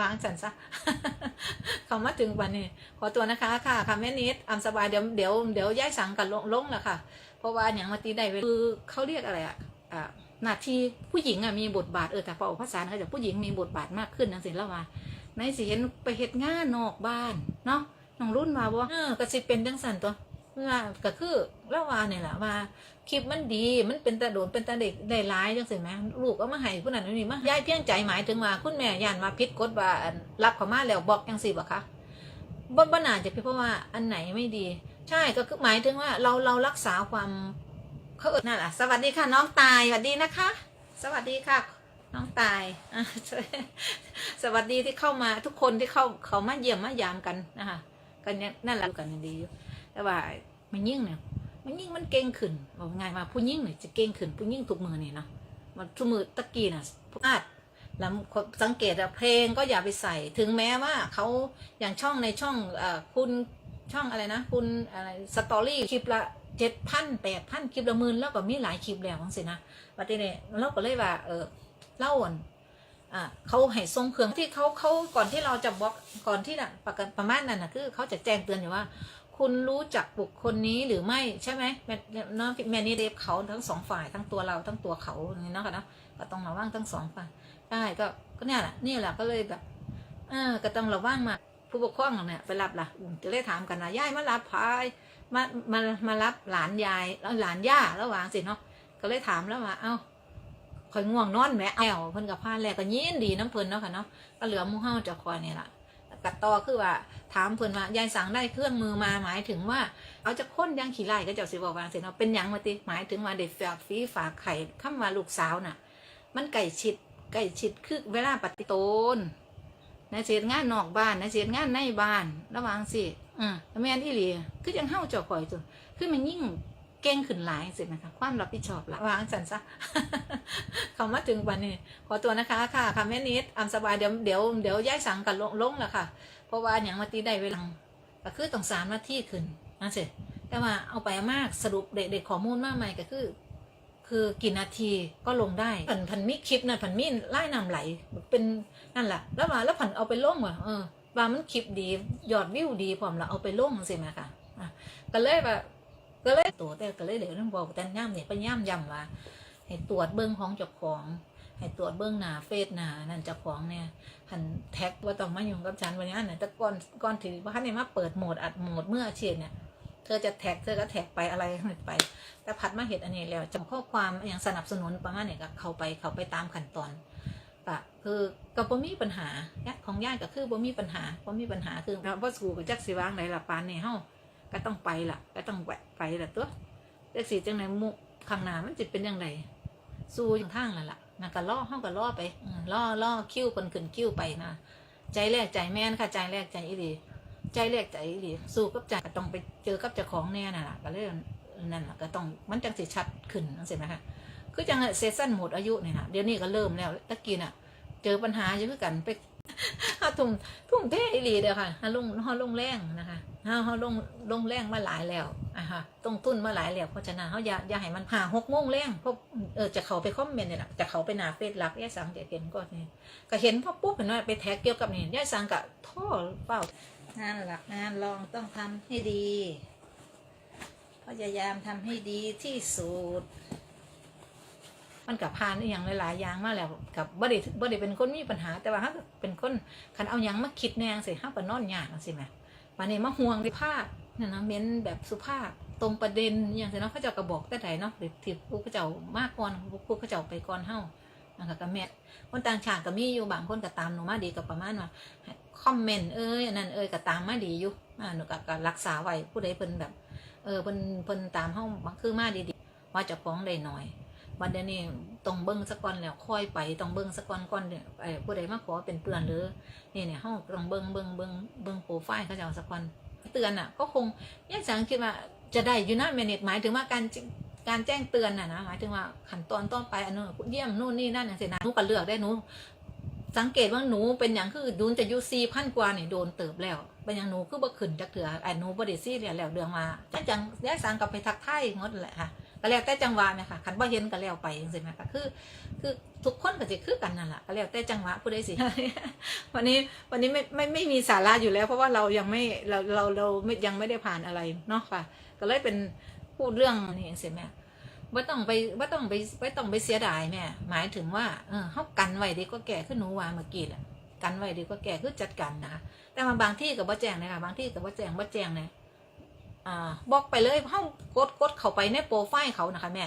วางสันซะเขามาถึงวันนี้ ขอตัวนะคะค่ะค่ะแม่นิดอำสบายเดี๋ยวเดี๋ยวเดี๋ยวย้ายสังกันลงลงแล้วค่ะ เพราะว่าอย่างมาตีได้คือเขาเรียกอะไรอะอ่าหน้าที่ผู้หญิงอะมีบทบาทเออแต่พอภาษาเขาจะผู้หญิงมีบทบาทมากขึ้นนั่นสิแล้วว่าในสิเห็นไปเฮ็ดงานนอกบ้านเนาะน้องรุ่นมาบ่เออก็สิเป็นจังสันตัว ว่าก็คือแล้วว่าเนี่ยแหละว่าคลิปมันดีมันเป็นตาโดนเป็นตาเด็กได้ร้ายจังสิแหมลูกเอามาให้ผู้นั้นผู้นี้มาย้ายเพียงใจหมายถึงว่าคุณแม่ย่านมาพิษกฎว่ารับเขามาแล้วบอกจังสิบ่คะบ่บ่น่าจะเป็นเพราะว่าอันไหนไม่ดี ใช่ก็คือหมายถึงว่าเราเรารักษาความเขาเอิ้นนั่นแหละสวัสดีค่ะ น้องตายสวัสดีนะคะ สวัสดีค่ะ น้องตายสวัสดีที่เข้ามาทุกคนที่เข้าเขามาเยี่ยมมายามกันนะคะกันนั่นแหละกันดีอยู่ แต่ว่ามันยิ่งเนี่ยมันยิ่งมันเก่งขึ้นบอกง่ายมาผู้ยิ่งเนี่ยจะเก่งขึ้นผู้ยิ่งทุกมือนี่เนาะมันทุกมือตะกี้น่ะอาดแล้วสังเกตอะเพลงก็อย่าไปใส่ถึงแม้ว่าเขาอย่างช่องในช่องอคุณช่องอะไรนะ คุณอะไรสตอรี่คลิปละเจ็ดพันแปดพันคลิปละหมื่นแล้วก็มีหลายคลิปแล้วจังสินะวันนี้เนี่ยเราก็เลยว่าเออเล่าอ่อ่าเขาให้ทรงเครื่องที่เขาเขาก่อนที่เราจะบล็อกก่อนที่น่ะประกันประมาณนั้นนะคือเขาจะแจ้งเตือนอยู่ว่า คุณรู้จักบุคคลนี้หรือไม่ใช่ไหมแม่เนาะแม่นี่เดฟเขาทั้งสองฝ่ายทั้งตัวเราทั้งตัวเขาอย่างนี้เนาะค่ะเนาะก็ต้องระวังทั้งสองฝ่ายได้ก็ก็เนี่ยแหละนี่แหละก็เลยแบบเออก็ต้องระวังมา ผู้ปกครองเนี่ยไปรับล่ะจะได้ถามกันนะยายมารับพายมามามารับหลานยายแล้วหลานย่าแล้ววางสิเนาะก็เลยถามแล้วว่าเอ้าคอยง่วงนอนแหม่แอวเพิ่นกับพานแรกก็ยินดีน้ำเพิ่นเนาะค่ะเนาะก็เหลือมูเฮาจะคอยนี่ล่ะ กัดต่อคือว่า ถามเพื่อนว่ายายสั่งได้เครื่องมือมาหมายถึงว่าเอาจะค้นยังขี่ไล่ก็เจ้าสิบอกว่าสิเนาะเป็นยังมาติหมายถึงว่าเด็กฝากฟีฝากไข่คำว่าลูกสาวน่ะ มันไก่ชิดไก่ชิดคือเวลาปฏิโตนในเสียงานนอกบ้านในเสียงานในบ้าน ระวังสิอืมแม่นอีหลีคือยังเฮาเจ้าข่อยตัวคือมันยิ่ง เก่งขึ้นหลายสินะคะความรับผิดชอบละวางสันซะเขามาถึงวันนี้ ขอตัวนะคะค่ะค่ะแม่นิดอำสบายเดี๋ยวเดี๋ยวเดี๋ยวย้ายสังกันลงลงล้วค่ะ เพราะว่าอย่างมาตีได้เวลาก็คือต้องสามนาทีขึ้นนะเสร็จแต่ว่าเอาไปมากสรุปเด็กๆข้อมูลมากมายก็คือ คือกี่นาทีก็ลงได้ผันผันมีคลิปนะผันมีไล่นำไหลเป็นนั่นแหละแล้วว่าแล้วผันเอาไปลงว่ะเออว่ามันคลิปดียอดวิวดีพร้อมละเอาไปลงสิแม่ค่ะะก็เลยว่า ก็เลยตัวแต่ก็เลยเดี๋ยวต้องบอกแต่ย่ำเนี่ยไปย่ำย้ำว่าให้ตรวจเบื้องของเจ้าของให้ตรวจเบื้องหน้าเฟซหน้านั่นเจ้าของเนี่ยหันแท็กว่าต้องมายุ่งกับฉันวันนี้อันไหนแต่ก่อนก่อนถือว่าเนี่ยมาเปิดโหมดอัดโหมดเมื่ออาชีพเนี่ยเธอจะแท็กเธอก็แท็กไปอะไรไป แต่พัดมาเห็นอันนี้แล้วจำข้อความอย่างสนับสนุนประมาณเนี่ยก็เข้าไปเข้าไปตามขั้นตอนปะคือก็บ่มีปัญหาของญาติก็คือบ่มีปัญหาบ่มีปัญหาคือว่าสู่กับจักสิวางไหนละปานนี่เฮา ก็ต้องไปล่ะก็ต้องแวะไปละตัวจักสิจังไหนมุข้างหน้ามันจะเป็นยังไงสู้อย่างทางนั่นแหละนะก็ล่อเฮาก็ล่อไปล่อล่อคิ้วคนขึ้นคิ้วไปนะใจแรกใจแม่นค่ะใจแรกใจอีหลีใจแรกใจอีหลีสู้กับใจก็ต้องไปเจอกับเจ้าของแน่น่ะล่ะก็เลยนั่นล่ะก็ต้องมันจังสิชัดขึ้นจังซี่ไหมคะคือจังเซสชั่นหมดอายุเนี่ยนะเดี๋ยวนี้ก็เริ่มแล้วตะกี้น่ะ เจอปัญหาเยอะคือกันไป เฮาทุ่มทุ่มเทอีหลีเด้อค่ะเฮาลงเฮาลงแรงนะคะเฮาเฮาลงลงแรงมาหลายแล้วอะค่ะต้องทุนมาหลายแล้วเพราะฉะนั้นเฮาอย่าอย่าให้มันหาหกโมงแรงเพราะเออจะเขาไปคอมเมนต์นี่แหละจะเขาไปหน้าเฟซหลักยายสังจะเห็นก่อนนี่ก็เห็นพอปุ๊บเห็นว่าไปแท็กเกี่ยวกับนี่ยายสังก็ท่อเปล่างานหลักงานรองต้องทำให้ดี พยายามทำให้ดีที่สุด มันกับพานอหย่างหลายๆอย่างมาแล้วกับบ่ได้บ่ได้เป็นคนมีปัญหา แต่ว่าถ้าเป็นคนคันเอาหยังมาคิดแนงสิห้าก็นอนยากสิแหมวันนี้มาห่วงสิภาพเนี่ยนะเม้นแบบสุภาพตรงประเด็นอย่างสิเนาะเขาเจ้าก็บอกแต่ไหนเนาะหรือที่ผู้เขาเจ้ามากก่อนผู้เขาเจ้าไปก่อนเฮานะคะก็แม่คนต่างชาติก็มีอยู่บางคนก็ตามหนูมาดีก็ประมาณว่าคอมเมนต์เอ้ยอันนั้นเอ้ยก็ตามมาดีอยู่อ่าหนูก็ก็รักษาไว้ผู้ใดเพิ่นแบบ เออเพิ่นเพิ่นตามเฮาคือมาดีๆว่าจะฟ้องได้หน่อย วันเดี๋ยวนี้ต้องเบิ้งสักก่อนแล้วค่อยไปต้องเบิ้งสักก่อนก่อนเนี่ยไอ้ผู้ใดมาขอเป็นเพื่อนหรือนี่เนี่ยเฮาต้องเบิ้งเบิ้งเบิ้งเบิ้งโปรไฟล์เขาเจ้าสักก่อนเตือนอะ ก็คงยังสังคิดว่าจะได้อยู่นะเมเนตหมายถึงว่าการการแจ้งเตือนน่ะนะหมายถึงว่าขั้นตอนต้นไปอันนู้นเยี่ยมนู่นนี่นั่นอย่างเสียนะหนูก็เลือกได้หนูสังเกตว่าหนูเป็นอย่างคือดูนจะยูซีพันกว่าเนี่ยโดนเติบแล้ว เป็นอย่างหนูคือบ่ขึ้นจักเถื่อไอ้หนูบ่ได้ซีเรียแล้วเดืองมาจังจังย้ายสังกลับไปทักทายงดแหละค่ะ ก็แล้วแต่จังหวะไหมค่ะคันบ่เห็นก็แล้วไปจังซี่ไหมคะคือ คือทุกคนก็จะคือกันนั่นแหละก็แล้วแต่จังหวะผู้ใดสิวันนี้วันนี้ไม่ไม่ไม่มีสาระอยู่แล้ว เพราะว่าเรายังไม่เราเราเราไม่ยังไม่ได้ผ่านอะไรเนาะค่ะ ก็เลยเป็นพูดเรื่องนี่เองสิแม่ว่าต้องไปว่าต้องไปว่าต้องไปเสียดายแม่หมายถึงว่าเออเขากันไว้ดีก็แก่ขึ้นหนูวาเมื่อกี้แหละกันไว้ดีก็แก่คือจัดการนะคะแต่มาบางที่กับว่าแจ้งนะคะบางที่กับว่าแจ้งว่าแจ้งเนี่ย อ่าบอกไปเลยเขากดกดเข้าไปในโปรไฟล์เขานะคะแม่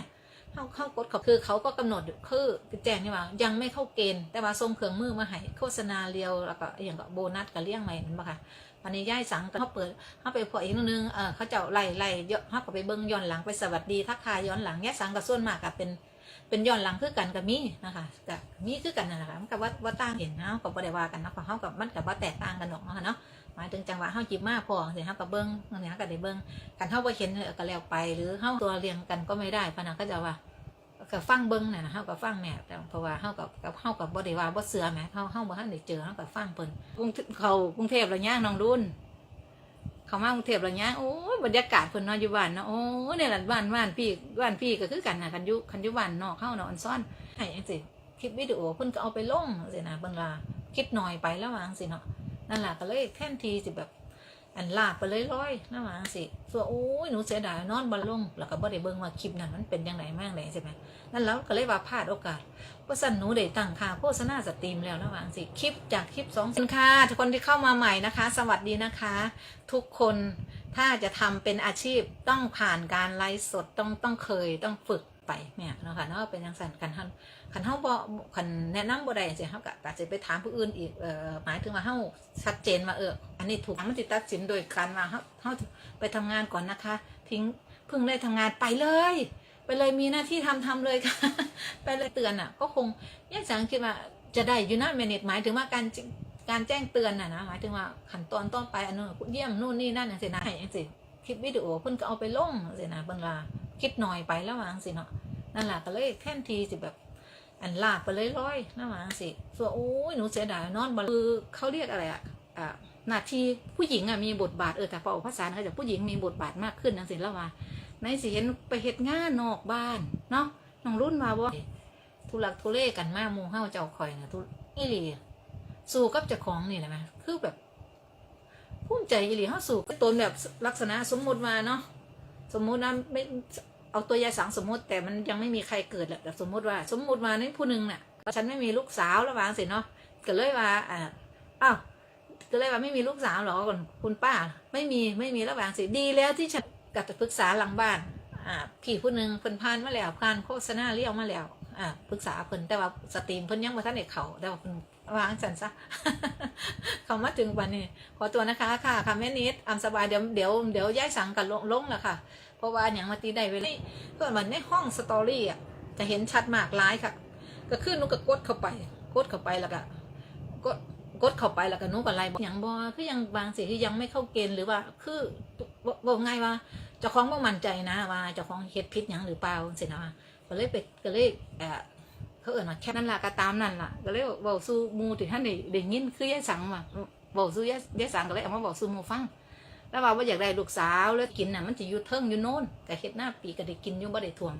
เข้าเข้ากดเขาคือเขาก็กำหนดคือแจ้งนี่ว่ายังไม่เข้าเกณฑ์แต่ว่าส่งเครื่องมือมาให้โฆษณาเรียวแล้วก็อย่างก็โบนัสกับเลี้ยงใหม่นั่นปะค่ะวันนี้ย่ายสังก็เขาเปิดเขาไปพออีกนึงเออเขาจ้าไล่ไล่เยอะเขาก็ไปเบิ้งย้อนหลังไปสวัสดีทักทายย้อนหลังย่ายสังกับส่วนมากกับเป็นเป็นย้อนหลังคือกันกับมีนะคะกับมีคือกันนั่นแหละค่ะมันกับว่าว่าต่างเห็นนะกับบ่ได้ว่ากันนะของเขากับมันกับว่าแตกต่างกันหรอกเนาะเนาะ มายถึงจังหวะเขาจิบมาพอเสียเขากับเบิ้งเนี่ยก็ได้เบิ้งกันเขาบ่เห็นก็แล้วไป หรือเขาตัวเรียงกันก็ไม่ได้ปะนะก็จะว่าก็ฟังเบิ้งน่ะนะเฮาก็ฟังแม่แต่เพราะว่าเฮากับกับเฮากับบ่ได้ว่าบ่เสือแหม่เฮาเฮาบ่ทันได้เจอเฮาก็ฟังเพิ่นกรุงเขากรุงเทพแล้วย่างน้องรุ่นเขามากรุงเทพแล้วย่างโอ้ยบรรยากาศเพิ่นเนอนอยู่บ้านเนาะโอ้ยเนี่ยล่ะบ้านบ้านพี่บ้านพี่ก็คือกันน่ะคันอยู่คันอยู่บ้านนอกเฮาเนาะอันซ่อนให้จังซี่คลิปวิดีโอเพิ่นก็เอาไปลงสินะเบิ่งล่ะคิดหน่อยไปแล้วว่าจังซี่เนาะ นั่นแหละก็เลยแทนทีสิแบบ อันลากไปเลยร้อยนะว่าจังซี่ส่วนโอ้ยหนูเสียดายนอนบ่ลงแล้วก็บ่ได้เบิ่งว่าคลิปนั้นมันเป็นจังไดมางไดใช่ไหมนั่นแล้วก็เลยว่าพลาดโอกาสว่าะสันหนูได้ตั้งค่าโฆษณาสตรีมแล้วระหว่างสิคลิปจากคลิปสองสินค้าทุกคนที่เข้ามาใหม่นะคะ สวัสดีนะคะ ทุกคนถ้าจะทำเป็นอาชีพต้องผ่านการไลฟ์สดต้องต้องเคยต้องฝึก ไปเนี่ยเนาะค่ะเนาะเป็นย่างสันกันท่านคันเฮาบ่คันแนะนำบ่ได้สิเฮาก็อาจจะไปถามผู้อื่นอีกเอ่อหมายถึงว่าเฮาชัดเจนว่าเอออันนี้ถูกมันติดตัดสินโดยการว่าเฮาเฮาไปทำงานก่อนนะคะ ทิ้งเพิ่งได้ทำงานไปเลย ไปเลยมีหน้าที่ทำทำเลยค่ะ ไปเลยเตือนอะ ก็คงแยกสังคิดว่าจะได้อยู่นะเมนิตหมายถึงว่าการการแจ้งเตือนน่ะนะหมายถึงว่าขั้นตอนต้นไปอันนู้นเยี่ยมนู่นนี่นั่นอย่างสินะอย่างสิคลิปวิดีโอเพิ่นก็เอาไปลงสินะเบิ่งว่า คิดหน่อยไปแล้ววาจังสิเนาะนั่นแหละก็เลยแท่นทีสิแบบอันลากไปเลยร้อยนะวาจังสิส่วนโอ้ยหนูเสียดายนอนบนคือเขาเรียกอะไรอะอ่าหน้าที่ผู้หญิงอะมีบทบาทเออแต่พอภาษาเขาจะผู้หญิงมีบทบาทมากขึ้นจังสิแล้วว่าในสิเห็นไปเฮ็ดงานนอกบ้านเนาะน้องรุ่นมาบ่ทุลักทุเลกันมากมูเฮาเจ้าข่อยนะทุอีหลีสู้กับเจ้าของนี่แหละไหมคือแบบภูมิใจอีหลีเฮาสู้กับตนแบบลักษณะสมมติมาเนาะสมมตินะไม่ เอาตัวยายสังสมมติแต่มันยังไม่มีใครเกิดแหละแต่สมมติว่า สมมติว่าในผู้หนึ่งน่ะฉันไม่มีลูกสาวแล้ววางสิเนาะก็เลยว่าอ่าอ้าวก็เลยว่าไม่มีลูกสาวหรอก่อนคุณป้า ไม่มีไม่มีแล้ววางสิดีแล้วที่ฉันกับปรึกษาหลังบ้านอ่าพี่ผู้หนึ่งเพิ่นผ่านมาแล้วผ่านโฆษณาเลี้ยวมาแล้วอ่าปรึกษาเพิ่นแต่ว่าสตรีมเพิ่นยังบ่ทันได้เขาแต่ว่าเพิ่นวางสันซะเขามาถึงวันนี้ขอตัวนะคะค่ะค่ะแม่นิดอำสบายเดี๋ยวเดี๋ยวเดี๋ยวย้ายสังกันลงลงแล้วค่ะ เพราะว่าอย่างมาตีได้เวลาเพื่อนมันในห้องสตอรี่อะจะเห็นชัดมากหลายค่ะ ก็คือหนุก็กดเข้าไป กดเข้าไปแล้วก็กดกดเข้าไปแล้วก็หนุก็ไล่บอกอย่างบอคือยังบางสิ่งที่ยังไม่เข้าเกณฑ์หรือว่า คือบอกไงว่าเจ้าของบ่มั่นใจนะว่าเจ้าของเฮ็ดผิดหยังหรือเปล่าเสินะก็เลยไปก็เลยเออเขาเอ่นว่าแค่นั้นล่ะก็ตามนั่นล่ะก็เลยเว้าสู่หมู่ที่ท่านได้ได้ยินคือยายสังว่าเว้าสู่ยายยายสังก็เลยเอามาเว้าสู่หมู่ฟัง แล้วว่าบ่าอยากได้ลูกสาวแล้วกินน่ะมันสิอยู่เทิงอยู่โน่นก็เฮ็ดหน้าปีก็ได้กินอยู่บ่ได้ท่วม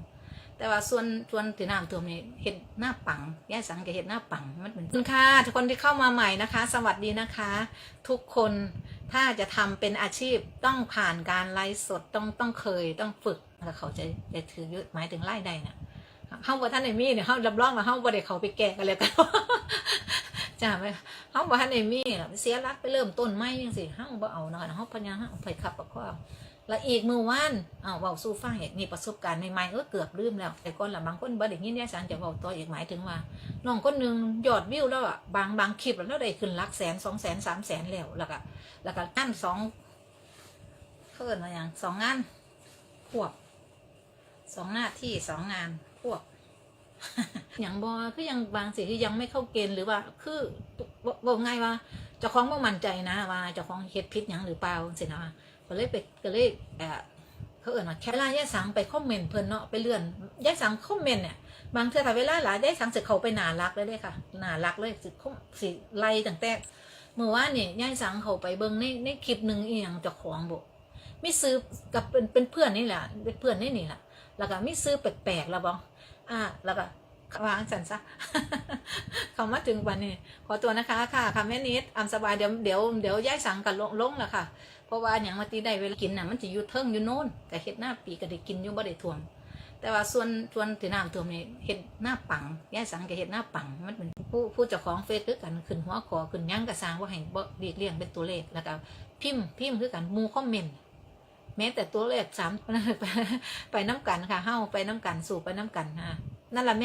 แต่ว่าส่วนส่วนที่น้ำท่วมนี่เฮ็ดหน้าปังยาสังก็เฮ็ดหน้าปังมันเป็นคุณค่ะทุกคนที่เข้ามาใหม่นะคะ สวัสดีนะคะ ทุกคนถ้าจะทำเป็นอาชีพต้องผ่านการไลฟ์สดต้องต้องเคยต้องฝึกแล้วเขาจะจะถือยึดหมายถึงไล่ได้นะเฮาว่าท่านไอ้มี่เนี่ยเฮารับรองว่าเฮาบ่ได้เขาไปแก้กันแล้วกัน จ้าไหมเฮาว่ท่านไอ้มีเสียรักไปเริ่มต้นใหม่จังซี่เฮาบ่เอาเนาะเฮาพยายามเฮาไปขับกับข้อแล้วอีกมือวานอ้าวเว้าสู่ฟังอีกนี่ประสบการณ์ใหม่ๆเออเกือบลืมแล้วแต่ก่อนล่ะบางคนบ่ได้ยินเนี่ยสังจะเว้าต่ออีกหมายถึงว่าน้องคนหนึ่งยอดวิวแล้วอะบางบางคลิปแล้วได้ขึ้นหลักแสนสองแสนสามแสนแล้วแล้วก็แล้วก็งานสองเพิ่นมาอย่างสองงานควบสองหน้าที่สองงานควบ อย่างบอคือยังบางสิ่งที่ยังไม่เข้าเกณฑ์หรือว่า คือบอกไงว่าเจ้าของบ่มั่นใจนะว่าเจ้าของเฮ็ดผิดหยังหรือเปล่าสินะก็เลยไปก็เลยเออเขาเอ่นว่าแค่เวลาย่าสังไปคอมเมนต์เพิ่นเนาะไปเลื่อนย่าสังคอมเมนต์เนี่ยบางเทื่อถ้าเวลาหลายได้สังสิเขาไปหนารักเลยเด้ค่ะหนารักเลยสิเขาสิไล่ตั้งแต่เมื่อวานเนี่ยย่ายสังเขาไปเบิ่งในในคลิปหนึ่งอีหยังเจ้าของบ่ไม่ซื้อกับเป็นเป็นเพื่อนนี่แหละเป็นเพื่อนนี่นี่แหละแล้วก็ไมีซื้อแปลกๆแล้วบ้อง อ่าแล้วก็วางสันซะเขามาถึงวันนี้ ขอตัวนะคะ ค่ะค่ะแม่นิดอำสบายเดี๋ยวเดี๋ยวเดี๋ยวย้ายสังกันลงลงแล้วค่ะ เพราะว่าอย่างมาตีได้เวลากินน่ะมันจะอยู่เทิงอยู่โน่นแต่เห็ดหน้าปีก็ได้กินอยู่บ่ได้ท่วม แต่ว่าส่วนส่วนที่น้ำท่วมนี่เห็ดหน้าปังย้ายสังกับเห็ดหน้าปังมันเป็นผู้ผู้เจ้าของเฟซคือกันขึ้นหัวขอขึ้นยั่งกระสร้างว่าให้บ่เรียกเรียงเป็นตัวเลขแล้วก็พิมพ์พิมพ์คือกันหมูคอมเมนต์ ม้แต่ตัวเลขสามไปน้ำกันค่ะเฮ้าไปน้ำกันสู่ไปน้ำกันค่ะนั่นแหละแม่